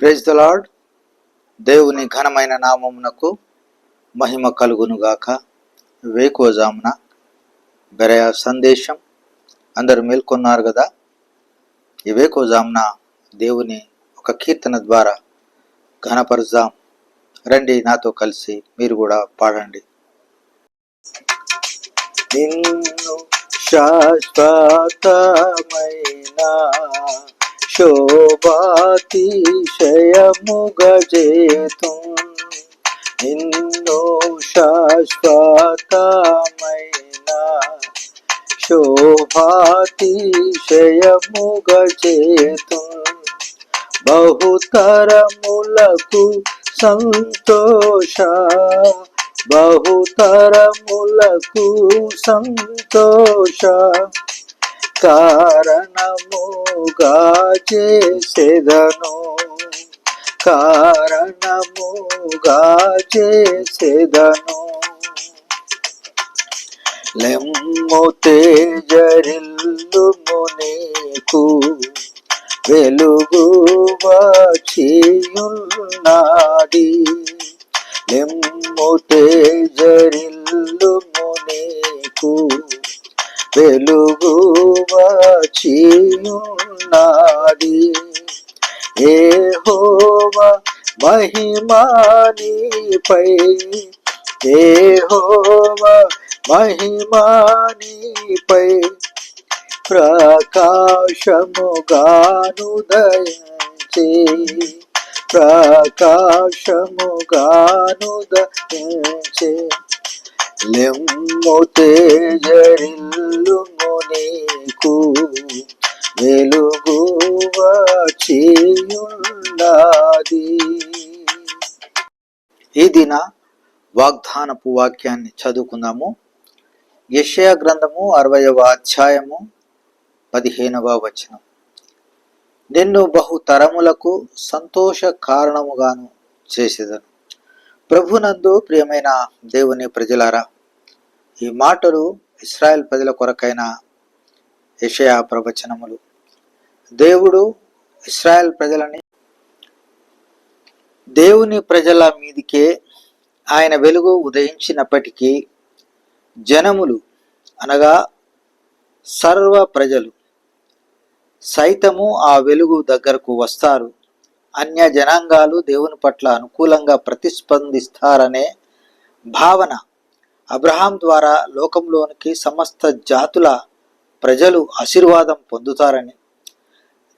Praise the lord దేవుని ఘనమైన నామమునకు మహిమ కలుగునుగాక. వేకోజామున బెరయ సందేశం అందరు మేల్కొన్నారు కదా. ఈ వేకోజామున దేవుని ఒక కీర్తన ద్వారా ఘనపరుజాం రండి నాతో కలిసి మీరు కూడా పాడండి. నిన్ను శాశ్వతమైన శోభాతిశయముగజేతు. నిన్ను శాశ్వతమైన శోభాతిశయముగజేతు. బహుతరములకు సంతోష బహుతరములకు సంతోష కారణముగా చేసేదను. కారణముగా చేసేదను. లెమ్ము తేజరిల్లు నీకు వెలుగు వచ్చియున్నది లెమ్ము తేజరిల్లుము నీకు. వెలుగు వచ్చియున్నాది ఏ హోవ మహిమానిపై ఏహోవ మహిమానిపై ప్రకాశముగాను దయించి లెమ్ము తేజరిల్లుము నీకు. వెలుగు వచ్చియున్నది ఈ దిన వాగ్దానపు వాక్యాన్ని చదువుకుందాము. యషయా గ్రంథము అరవయవ అధ్యాయము పదిహేనవ వచనం. నిన్ను బహుతరములకు సంతోష కారణముగాను చేసేదను. ప్రభునందు ప్రియమైన దేవుని ప్రజలారా ఈ మాటలు ఇస్రాయెల్ ప్రజల కొరకైన యెషయా ప్రవచనములు. దేవుడు ఇస్రాయెల్ ప్రజలని దేవుని ప్రజల మీదికే ఆయన వెలుగు ఉదయించినప్పటికీ జనములు అనగా సర్వ ప్రజలు సైతము ఆ వెలుగు దగ్గరకు వస్తారు. అన్య జనాంగాలు దేవుని పట్ల అనుకూలంగా ప్రతిస్పందిస్తారనే భావన. అబ్రహాం ద్వారా లోకంలోనికి సమస్త జాతుల ప్రజలు ఆశీర్వాదం పొందుతారని.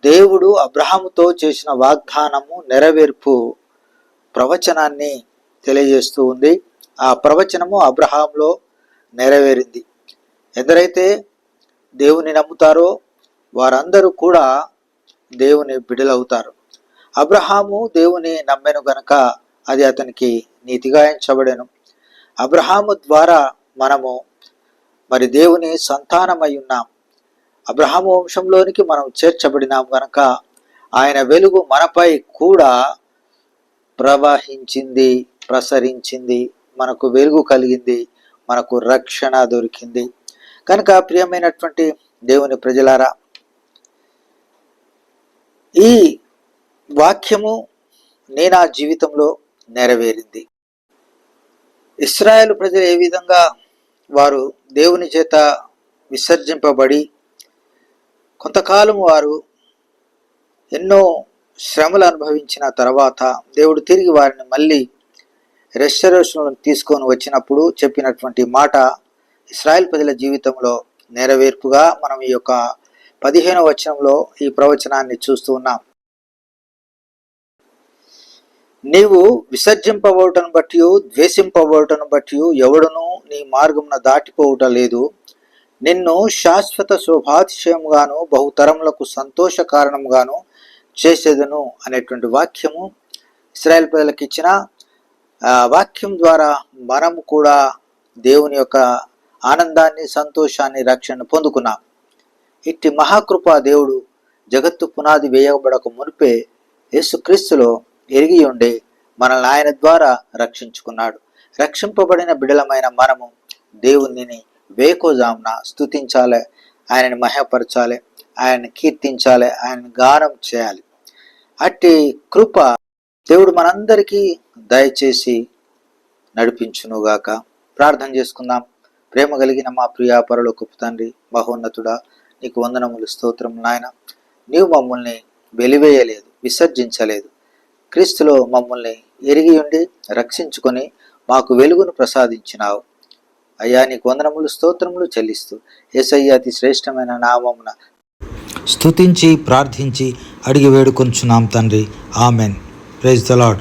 దేవుడు అబ్రహాముతో చేసిన వాగ్దానము నెరవేర్పు ప్రవచనాన్ని తెలియజేస్తూ ఉంది. ఆ ప్రవచనము అబ్రహాంలో నెరవేరింది. ఎందరైతే దేవుని నమ్ముతారో వారందరూ కూడా దేవుని బిడలవుతారు అబ్రహాము దేవుని నమ్మెను గనక అది అతనికి నీతిగా ఎంచబడెను. అబ్రహాము ద్వారా మనము మరి దేవుని సంతానమై ఉన్నాం. అబ్రహాము వంశంలోనికి మనం చేర్చబడినాం గనక ఆయన వెలుగు మనపై కూడా ప్రవహించింది ప్రసరించింది మనకు వెలుగు కలిగింది మనకు రక్షణ దొరికింది. కనుక ప్రియమైనటువంటి దేవుని ప్రజలారా ఈ వాక్యము నే నా జీవితంలో నెరవేరింది. ఇస్రాయేల్ ప్రజలు ఏ విధంగా వారు దేవుని చేత విసర్జింపబడి కొంతకాలం వారు ఎన్నో శ్రమలు అనుభవించిన తర్వాత దేవుడు తిరిగి వారిని మళ్ళీ రెస్టరేషన్లను తీసుకొని వచ్చినప్పుడు చెప్పినటువంటి మాట ఇస్రాయల్ ప్రజల జీవితంలో నెరవేర్పుగా మనం ఈ యొక్క పదిహేను వచనంలో ఈ ప్రవచనాన్ని చూస్తూ ఉన్నాం. నీవు విసర్జింపబోటను బట్టి ద్వేషింపబోటను బట్టి ఎవడును నీ మార్గమున దాటిపోవుట లేదు. నిన్ను శాశ్వత శోభాతిశయముగాను బహుతరములకు సంతోష కారణముగాను చేసేదను అనేటువంటి వాక్యము ఇస్రాయల్ ప్రజలకు ఇచ్చిన వాక్యం ద్వారా మనము కూడా దేవుని యొక్క ఆనందాన్ని సంతోషాన్ని రక్షణ పొందుకున్నాం. ఇట్టి మహాకృపా దేవుడు జగత్తు పునాది వేయబడక మునిపే యేసుక్రీస్తులో ఎరిగి ఉండి మనల్ని ఆయన ద్వారా రక్షించుకున్నాడు. రక్షింపబడిన బిడలమైన మనము దేవునిని వేకోజామున స్థుతించాలి ఆయనని మహపరచాలి ఆయన్ని కీర్తించాలి. ఆయన్ని గానం చేయాలి. అట్టి కృప దేవుడు మనందరికీ దయచేసి నడిపించునుగాక. ప్రార్థన చేసుకుందాం. ప్రేమ కలిగిన మా ప్రియా కుప్పతండ్రి తండ్రి మహోన్నతుడా నీకు వందనములు స్తోత్రం నాయన. నీవు మమ్మల్ని వెలివేయలేదు విసర్జించలేదు. క్రీస్తులో మమ్మల్ని ఎరిగి ఉండి రక్షించుకొని మాకు వెలుగును ప్రసాదించినావు. అయ్యా నీకు వందనములు స్తోత్రములు చెల్లిస్తూ ఏసయ్య అతి శ్రేష్టమైన నామమున స్తుతించి ప్రార్థించి అడిగి వేడుకొంచున్నాం తండ్రి. ఆమెన్. Praise the lord